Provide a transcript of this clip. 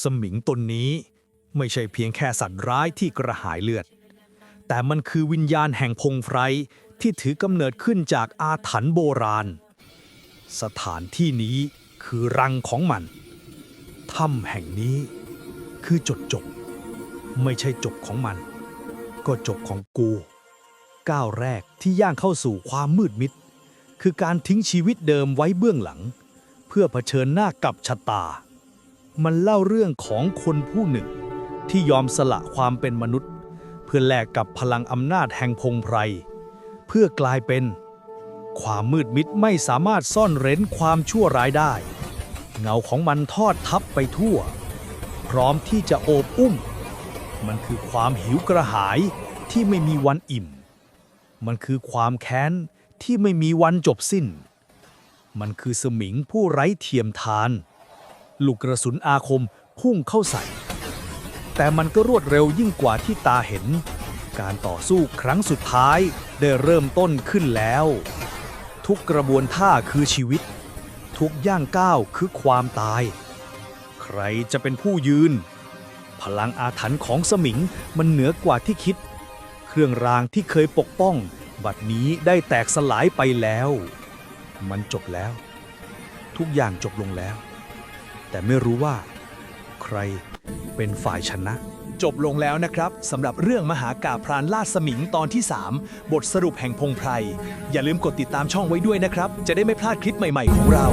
สมิงตนนี้ไม่ใช่เพียงแค่สัตว์ร้ายที่กระหายเลือด แต่มันคือวิญญาณแห่งพงไพรที่ถือกำเนิดขึ้นจากอาถรรพ์โบราณ สถานที่นี้คือรังของมัน ถ้ำแห่งนี้คือจดจบ ไม่ใช่จบของมัน ก็จบของกู ก้าวแรกที่ย่างเข้าสู่ความมืดมิด คือการทิ้งชีวิตเดิมไว้เบื้องหลัง เพื่อเผชิญหน้ากับชะตา มันเล่าเรื่องของคนผู้หนึ่ง ที่ยอมสละความเป็นมนุษย์ เพื่อแลกกับพลังอำนาจแห่งพงไพร เพื่อกลายเป็น ความมืดมิดไม่สามารถซ่อนเร้นความชั่วร้ายได้ เงาของมันทอดทับไปทั่ว พร้อมที่จะโอบอุ้ม มันคือความหิวกระหายที่ไม่มีวันอิ่ม มันคือความแค้นที่ไม่มีวันจบสิ้น มันคือสมิงผู้ไร้เทียมทาน ลูกกระสุนอาคมพุ่งเข้าใส่ แต่มันก็รวดเร็วยิ่งกว่าที่ตาเห็น การต่อสู้ครั้งสุดท้ายได้เริ่มต้นขึ้นแล้ว ทุกกระบวนท่าคือชีวิต ทุกย่างก้าวคือความตาย ใครจะเป็นผู้ยืน พลังอาถรรพ์ของสมิงมันเหนือกว่าที่คิด เครื่องรางที่เคยปกป้อง บัดนี้ได้แตกสลายไปแล้ว มันจบแล้ว ทุกอย่างจบลงแล้ว แต่ไม่รู้ว่า ใครเป็นฝ่ายชนะ จบลงแล้วนะครับสำหรับเรื่องมหากาพรานล่าสมิงตอนที่ 3 บทสรุปแห่งพงไพร อย่าลืมกดติดตามช่องไว้ด้วยนะครับ จะได้ไม่พลาดคลิปใหม่ ๆ ของเรา